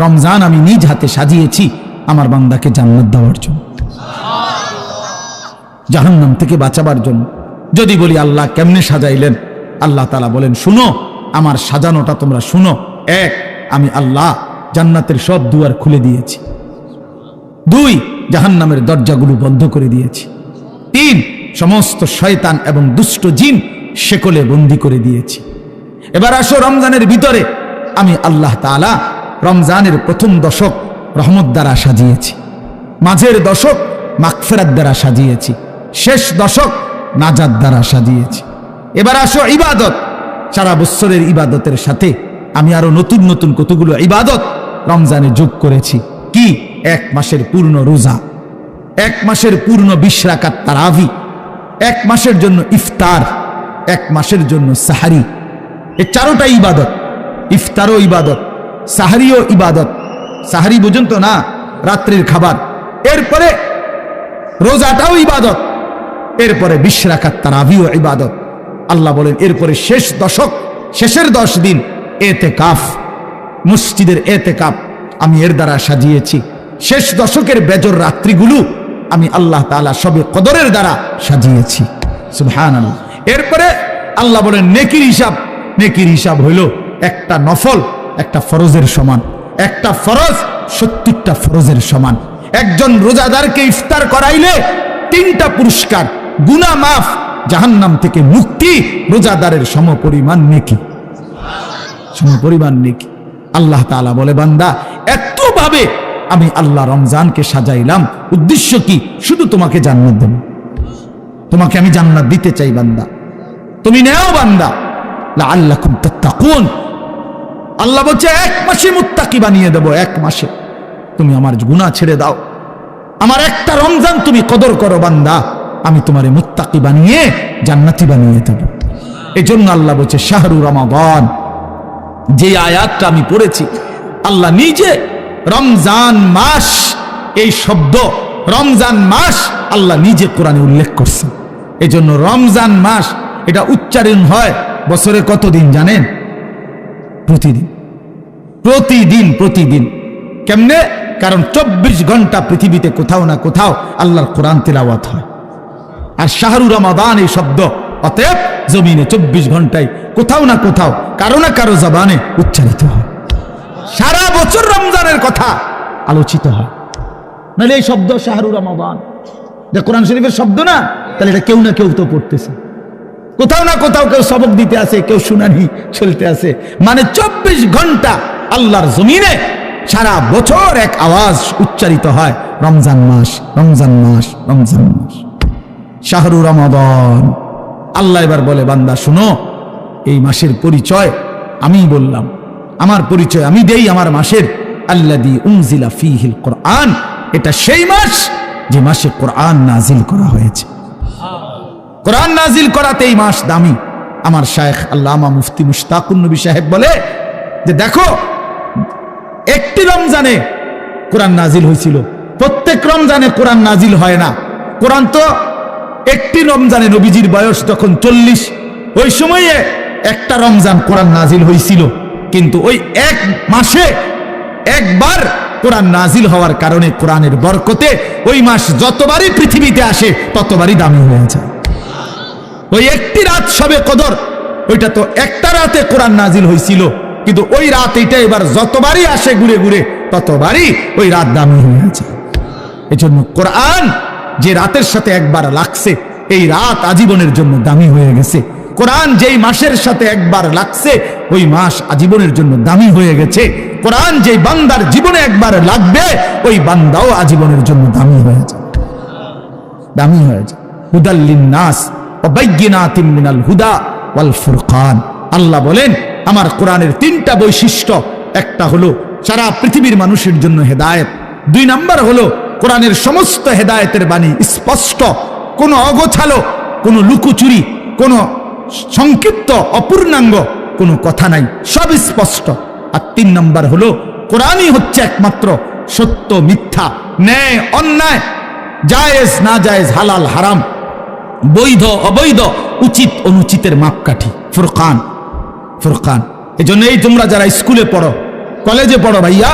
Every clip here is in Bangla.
রমজান আমি নিজ হাতে সাজিয়েছি আমার বান্দাকে জান্নাত দেওয়ার জন্য। জাহান্নাম থেকে বাঁচাবার জন্য। যদি বলি আল্লাহ কেমনে সাজাইলেন? আল্লাহ তালা বলেন, শুনো, আমার সাজানোটা তোমরা শুনো। এক, আমি আল্লাহ জান্নাতের সব দুয়ার খুলে দিয়েছি। দুই, জাহান্নামের দরজাগুলো বন্ধ করে দিয়েছি। তিন, সমস্ত শয়তান এবং দুষ্ট জিন শেকলে বন্দি করে দিয়েছি। এবার আসো রমজানের ভিতরে, আমি আল্লাহ তাআলা রমজানের প্রথম দশক রহমত দ্বারা সাজিয়েছি। মাঝের দশক মাকফেরাত দ্বারা সাজিয়েছি। শেষ দশক নাজাদ দ্বারা সাজিয়েছি। এবার আসো ইবাদত। সারা বৎসরের ইবাদতের সাথে আমি আরও নতুন নতুন কতগুলো ইবাদত রমজানে যোগ করেছি। কি? এক মাসের পূর্ণ রোজা। এক মাসের পূর্ণ বিশ্রাকাত তারাভি এক মাসের জন্য ইফতার। এক মাসের জন্য সাহারি। এ চারোটা ইবাদত। ইফতারও ইবাদত। সাহারিও ইবাদত। সাহারি বুঝুন তো না? রাত্রির খাবার। এরপরে রোজাটাও ইবাদত। এরপরে বিশ্রাকাত তারাভিও ইবাদত। আল্লাহ বলেন, এরপরে শেষ দশক, শেষের দশ দিন এতে কাফ মসজিদের এতে কাপ আমি এর দ্বারা সাজিয়েছি। শেষ দশকের বেজর রাত্রিগুলো আমি আল্লাহ তাআলা সবে কদরের দ্বারা সাজিয়েছি। এরপরে আল্লাহ বলেন, নেকির হিসাব নেকির হিসাব হইল একটা নফল। একটা ফরজের সমান। একটা ফরজ সত্তরটা ফরজের সমান। একজন রোজাদারকে ইফতার করাইলে তিনটা পুরস্কার। গুনা মাফ, জাহান্নাম থেকে মুক্তি, রোজাদারের সমপরিমাণ নেকি। সমপরিমাণ নেকি। আল্লাহ তাআলা বলে, বান্দা, এতভাবে আমি আল্লাহ রমজানকে সাজাইলাম। উদ্দেশ্য কি? শুধু তোমাকে জান্নাত দেব। তোমাকে আমি জান্নাত দিতে চাই, বান্দা। তুমি নেও, বান্দা। আল্লাহ আল্লাহ বলছে, এক মাসে মুত্তাকি বানিয়ে দেব, এক মাসে। তুমি আমার গুনাহ ছেড়ে দাও। আমার একটা রমজান তুমি কদর করো, বান্দা। আমি তোমারে মুত্তাকি বানিয়ে জান্নাতি বানিয়ে দেব। এই জন্য আল্লাহ বলছে, শাহরু রমাদান। যে আয়াতটা আমি পড়েছি, আল্লাহ নিজে রমজান মাস, এই শব্দ রমজান মাস আল্লাহ নিজে কোরআনে উল্লেখ করছে এই জন্য রমজান মাস, এটা উচ্চারণ হয় বছরে কতদিন জানেন? প্রতিদিন। প্রতিদিন প্রতিদিন। কেমনে? কারণ চব্বিশ ঘণ্টা পৃথিবীতে কোথাও না কোথাও আল্লাহর কোরআন তেলাওয়াত হয়। আর শাহরু রমাদান এই শব্দ, অতএব জমিনে চব্বিশ ঘন্টায় কোথাও না কোথাও, কারও না কারও জবানে উচ্চারিত হয়। সারা বছর রমজানের কথা আলোচিত হয়। নাহলে এই শব্দ শাহরু রমাদান। যে কোরআন শরীফের শব্দ না, তাহলে এটা কেউ না কেউ তো পড়তেছে। কোথাও না কোথাও কেউ সবক দিতে আছে কেউ শুনানি চলতে আছে মানে চব্বিশ ঘণ্টা আল্লাহর জমিনে সারা বছর এক আওয়াজ উচ্চারিত হয়, রমজান মাস রমজান মাস রমজান মাস। শাহরু রমাদান। আল্লাহ এবার বলে, বান্দা, শুনো, এই মাসের পরিচয় আমি বললাম। আমার পরিচয় আমি দেই আমার মাসের। আল্লাদি উনজিলা ফিহিল কোরআন। এটা সেই মাস যে মাসে কোরআন নাজিল করা হয়েছে। কোরআন নাজিল করাতে এই মাস দামি। আমার শায়েখ আল্লামা মুফতি মুশতাকুন নবী সাহেব বলে যে, দেখো একটি রমজানে কোরআন নাজিল হয়েছিল প্রত্যেক রমজানে কোরআন নাজিল হয় না। কোরআন তো একটি রমজানে নবীজির বয়স তখন চল্লিশ, ওই সময়ে একটা রমজান কোরআন নাজিল হয়েছিল কিন্তু ওই এক মাসে একবার কোরআন নাজিল হওয়ার কারণে কোরআনের বরকতে ওই মাস যতবারই পৃথিবীতে আসে, ততবারই দামি হয়ে যায়। ওই একটি রাত সবে কদর, ওইটা তো একটা রাতে কোরআন নাজিল হয়েছিল কিন্তু ওই রাত এটা এবার যতবারই আসে ঘুরে ঘুরে, ততবারই ওই রাত দামি হয়ে যায় এজন্য কোরআন যে রাতের সাথে একবার লাগছে, এই রাত আজীবনের জন্য দামি হয়ে গেছে। কোরআন যেই মাসের সাথে একবার লাগছে, ওই মাস আজীবনের জন্য দামি হয়ে গেছে। কোরআন যেই বান্দার জীবনে একবার লাগবে, ওই বান্দাও আজীবনের জন্য দামি হয়ে যায় দামি হয়ে যায় হুদাল্লিন নাস ও বাইগিনাতিন মিনাল হুদা ওয়াল ফুরকান। আল্লাহ বলেন, আমার কোরআনের তিনটা বৈশিষ্ট্য। একটা হলো, সারা পৃথিবীর মানুষের জন্য হেদায়েত। দুই নাম্বার হলো, কোরআনের সমস্ত হেদায়তের বাণী স্পষ্ট, কোনো অগোছালো, কোনো লুকোচুরি, কোনো সংক্ষিপ্ত, অপূর্ণাঙ্গ কোনো কথা নাই, সব স্পষ্ট। আর তিন নম্বর হলো, কোরআনই হচ্ছে একমাত্র সত্য মিথ্যা, ন্যায়, অন্যায়, জায়েজ না জায়েজ হালাল, হারাম, বৈধ, অবৈধ, উচিত, অনুচিতের মাপকাঠি, ফুরকান। ফুরকান। এই জন্য এই তোমরা যারা স্কুলে পড়ো, কলেজে পড়ো ভাইয়া,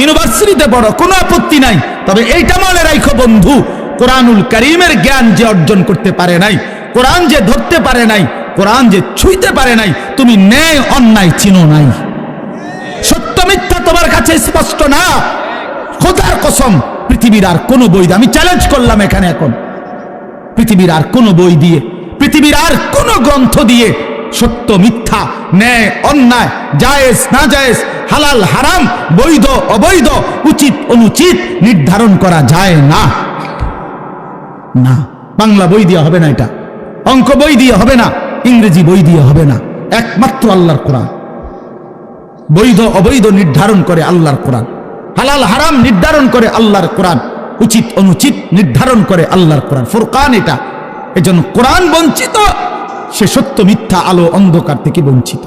ইউনিভার্সিটিতে পড়ো, কোনো আপত্তি নাই। তবে এইটা মনে রাখো বন্ধু, কোরআনুল করিমের জ্ঞান যে অর্জন করতে পারে নাই, কোরআন যে ধরতে পারে নাই, কোরআন যে ছুঁইতে পারে নাই, তুমি ন্যায় অন্যায় চিনো নাই। সত্য মিথ্যা তোমার কাছে স্পষ্ট না। খোদার কসম, পৃথিবীর আর কোনো বই আমি চ্যালেঞ্জ করলাম এখানে এখন। পৃথিবীর আর কোনো বই দিয়ে, পৃথিবীর আর কোনো গ্রন্থ দিয়ে সত্য মিথ্যা ন্যায়, অন্যায়, জায়েজ না জায়েজ হালাল, হারাম, বৈধ, অবৈধ, উচিত, অনুচিত নির্ধারণ করা যায় না। না, বাংলা বই দিয়ে হবে না এটা। অঙ্ক বই দিয়ে হবে না, ইংরেজি বই দিয়ে হবে না। একমাত্র আল্লাহর কোরআন। বৈধ, অবৈধ নির্ধারণ করে আল্লাহর কোরআন। হালাল, হারাম নির্ধারণ করে আল্লাহর কোরআন। উচিত, অনুচিত নির্ধারণ করে আল্লাহর কোরআন। ফুরকান এটা। এজন্য কোরআন বঞ্চিত সে সত্য মিথ্যা আলো অন্ধকার থেকে বঞ্চিত।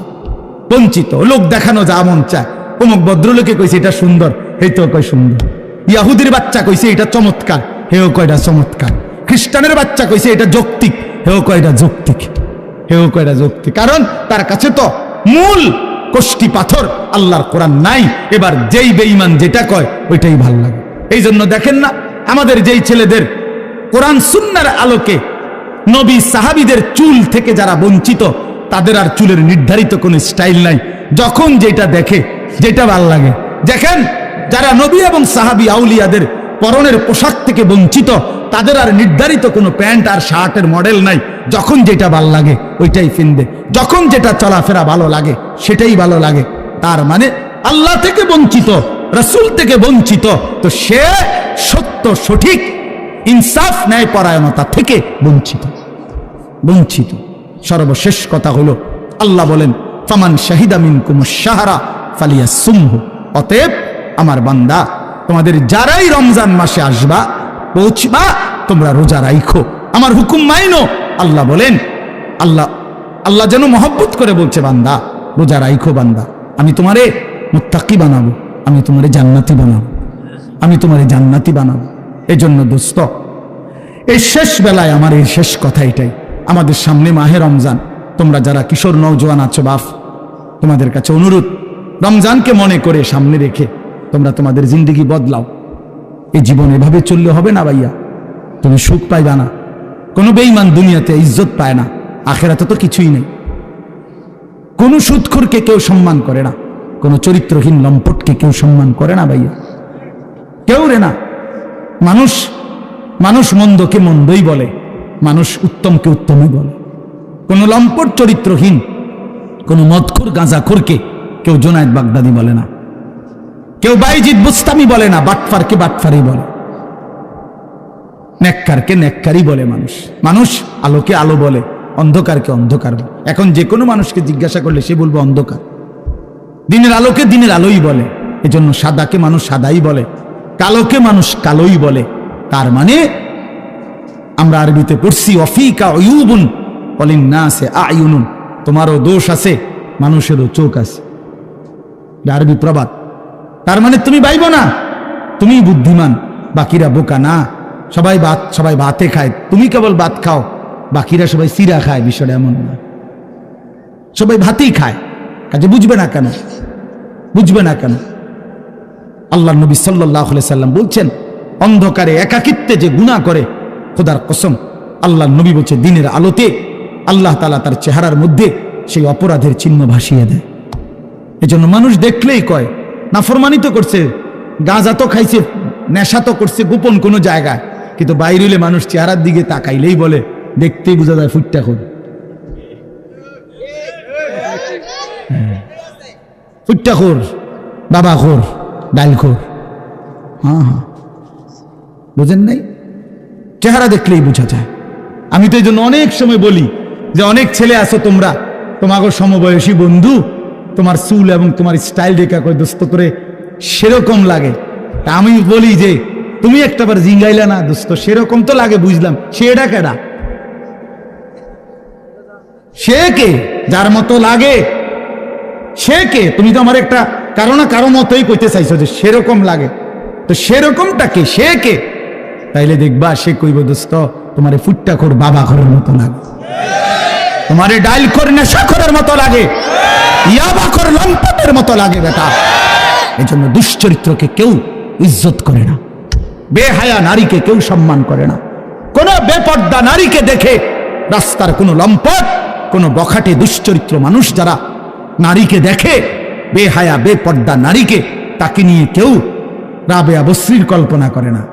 বঞ্চিত। লোক দেখানো যা মন চায়। অমুক ভদ্রলোকে কইছে, এটা সুন্দর। এই তো কয় সুন্দর। ইয়াহুদির বাচ্চা কইছে, এটা চমৎকার। হেও কয়টা চমৎকার। খ্রিস্টানের বাচ্চা কইছে, এটা যৌক্তিক। হেও কয়টা যৌক্তিক। হেও কয়টা যৌক্তিক। কারণ তার কাছে তো মূল কষ্টি পাথর আল্লাহর কোরআন নাই। এবার যেই বেঈমান যেটা কয়, ওইটাই ভালো লাগে। এই জন্য দেখেন না, আমাদের যেই ছেলেদের কোরআন সুন্নার আলোকে নবী সাহাবিদের চুল থেকে যারা বঞ্চিত, তাদের আর চুলের নির্ধারিত কোনো স্টাইল নাই। যখন যেটা দেখে, যেটা ভালো লাগে। দেখেন, যারা নবী এবং সাহাবি আউলিয়াদের পরনের পোশাক থেকে বঞ্চিত, তাদের আর নির্ধারিত কোনো প্যান্ট আর শার্টের মডেল নাই। যখন যেটা ভালো লাগে, ওইটাই কিনবে যখন যেটা চলাফেরা ভালো লাগে, সেটাই ভালো লাগে। তার মানে আল্লাহ থেকে বঞ্চিত, রসুল থেকে বঞ্চিত, তো সে সত্য সঠিক। ইনসাফ ন্যায় পরায়ণতা থেকে বঞ্চিত। বঞ্চিত। সর্বশেষ কথা হলো, আল্লাহ বলেন, ফামান শাহিদা মিনকুম সাহারা ফালিয়া সুমহ অতএব, আমার বান্দা, তোমাদের যারাই রমজান মাসে আসবা, পৌঁছবা, তোমরা রোজা রাইখো। আমার হুকুম মাইনো, আল্লাহ বলেন, আল্লাহ আল্লাহ যেন মহব্বত করে বলছে, বান্দা, রোজা রাইখো, বান্দা। আমি তোমারে মুত্তাকি বানাবো, আমি তোমারে জান্নাতি বানাবো। আমি তোমারে জান্নাতি বানাবো। এজন্য দোস্ত এই শেষ বেলায় আমার এই শেষ কথা এটাই। আমাদের সামনে মাহে রমজান। তোমরা যারা কিশোর নৌজওয়ান আছো বাপ তোমাদের কাছে অনুরোধ, রমজানকে মনে করে সামনে রেখে তোমরা তোমাদের জিন্দগি বদলাও। এই জীবন এভাবে চললে হবে না ভাইয়া। তুমি সুখ পাইবা না। কোনো বেইমান দুনিয়াতে ইজ্জত পায় না। আখেরাতে তো কিছুই নেই। কোনো সুৎখুরকে কেউ সম্মান করে না। কোনো চরিত্রহীন লম্পটকে কেউ সম্মান করে না ভাইয়া। কেউ রে না। মানুষ মানুষ মন্দকে মন্দই বলে, মানুষ উত্তমকে উত্তমই বলে। কোন লম্পট চরিত্রহীন, কোন মদখুর গাঁজাখুরকে কেউ জোনায়দ বাগদাদি বলে না। কেউ বাইজিৎ বুস্তামি বলে না, বাটফারকে বাটফারি বলে। নেককারকে নেককারই বলে মানুষ। মানুষ আলোকে আলো বলে, অন্ধকারকে অন্ধকার বলে। এখন যে কোনো মানুষকে জিজ্ঞাসা করলে সে বলব অন্ধকার। দিনের আলোকে দিনের আলোই বলে, এজন্য সাদাকে মানুষ সাদাই বলে। কালোকে মানুষ কালোই বলে। তার মানে আমরা আরবিতে পড়ছি, অফিকা অয়ুবুন বলেন না আছে আয়ুনুন। তোমারও দোষ আছে, মানুষেরও চোখ আছে। আরবি প্রবাদ। তার মানে তুমি বাইব না তুমি বুদ্ধিমান, বাকিরা বোকা না। সবাই ভাত, সবাই ভাতে খায়। তুমি কেবল ভাত খাও, বাকিরা সবাই সিরা খায়, বিষয়টা এমন না। সবাই ভাতেই খায়। কাজে বুঝবে না কেন? বুঝবে না কেন? আল্লাহ নবী সাল্লাহ সাল্লাম বলছেন, অন্ধকারে একাকিত্বে যে গুণা করে, খোদার কসম আল্লাহ নবী বলছে, দিনের আলোতে আল্লাহ তালা তার চেহারার মধ্যে সেই অপরাধের চিহ্ন ভাসিয়ে দেয়। এজন্য মানুষ দেখলেই কয় নাফরমানি তো করছে গাঁজা তো খাইছে নেশা তো করছে গোপন কোনো জায়গায়, কিন্তু বাইরে মানুষ চেহারার দিকে তাকাইলেই বলে, দেখতেই বোঝা যায় ফুটটা করে ফুটটা খোর। বাবা খোর ডাল খোর হ্যাঁ হ্যাঁ বুঝেন নাই? চেহারা দেখলেই বোঝা যায়। আমি তো এই জন্য অনেক সময় বলি যে অনেক ছেলে আছো তোমরা। তোমাকে সমবয়সী বন্ধু, তোমার চুল এবং তোমার স্টাইল রেখা করে দোস্ত করে সেরকম লাগে। আমি বলি যে, তুমি একটাবার জিঙ্গাইলা না দোস্ত, সেরকম তো লাগে বুঝলাম। সেটা কেডা? সে কে? যার মতো লাগে। সে কে? তুমি তো আমার একটা কারও না কারও মতোই কইতে চাইছো যে সেরকম লাগে। তো সেরকমটা কে? সে কে? তাইলে দেখবা, সে কইব, দোস্ত, তোমার ফুটটা খোর বাবা খোরের মতো লাগে। তোমার ডাইল খোর নেশা খোরের মতো লাগে। ইয়াবা খোর লম্পটের মতো লাগে, বেটা। এজন্য দুশ্চরিত্রকে কেউ ইজ্জত করে না। বেহায়া নারীকে কেউ সম্মান করে না। কোন বেপর্দা নারীকে দেখে রাস্তার কোনো লম্পট, কোনো বখাটে দুশ্চরিত্র মানুষ যারা নারীকে দেখে বেহায়া, বেপর্দা নারীকে তাকে নিয়ে কেউ রাবে আবশ্রীর কল্পনা করে না।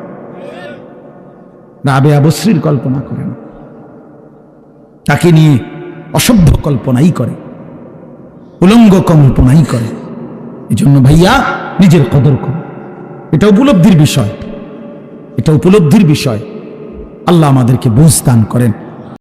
রাবে আবশ্রীর কল্পনা করে না। তাকে নিয়ে অসভ্য কল্পনাই করে, উলঙ্গ কল্পনাই করে। এই জন্য ভাইয়া, নিজের কদর করো। এটা উপলব্ধির বিষয়। এটা উপলব্ধির বিষয়। আল্লাহ আমাদেরকে বুঝ দান করেন।